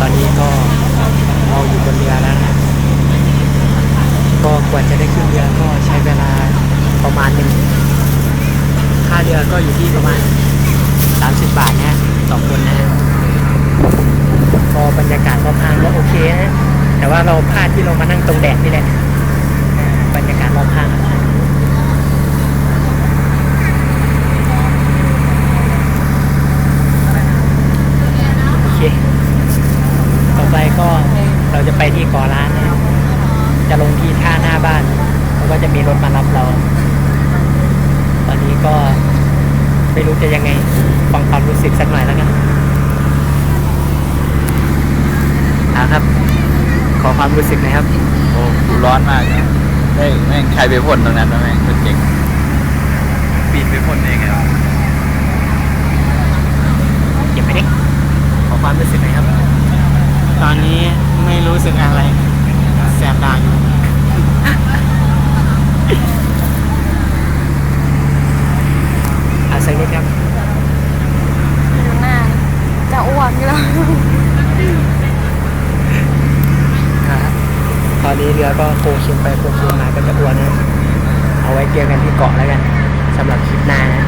ตอนนี้ก็เราอยู่บนเรือแล้วนะก็กว่าจะได้ขึ้นเรือก็ใช้เวลาประมาณหนึ่งค่าเรือก็อยู่ที่ประมาณ 30 บาทนะต่อคนนะก็บรรยากาศรอบข้างก็โอเคนะแต่ว่าเราพลาดที่เรามานั่งตรงแดดนี่แหละบรรยากาศรอบข้าง โอเค ต่อ ไปก็เราจะไปที่เก่อร้านนะครับจะลงที่ท่าหน้าบ้านแล้วก็จะมีรถมารับเรา ตอนนี้ก็ไม่รู้จะยังไงฟังความรู้สึกสักหน่อยแล้วกันเอาครับ ขอความรู้สึกหนะครับ โอ้กูร้อนมากนะแม่งแม่งใครไปพ่นตรงนั้นวะแม่งคนเก่งปีนไปพ่นเองครับเก็บไปดิขอความรู้สึกหน่อยครับต อนนี้ไม่รู้สึกอะไรแสบตาอยู่อาสักนิดครับดูหน้าจะอ้วกอยู่แล้วครับตอนนี้เรือก็โค้งเชียงไปโค้งเชียงมาก็จะอ้วนนะเอาไว้เจอกันที่เกาะแล้วกันสำหรับคลิปหน้านะ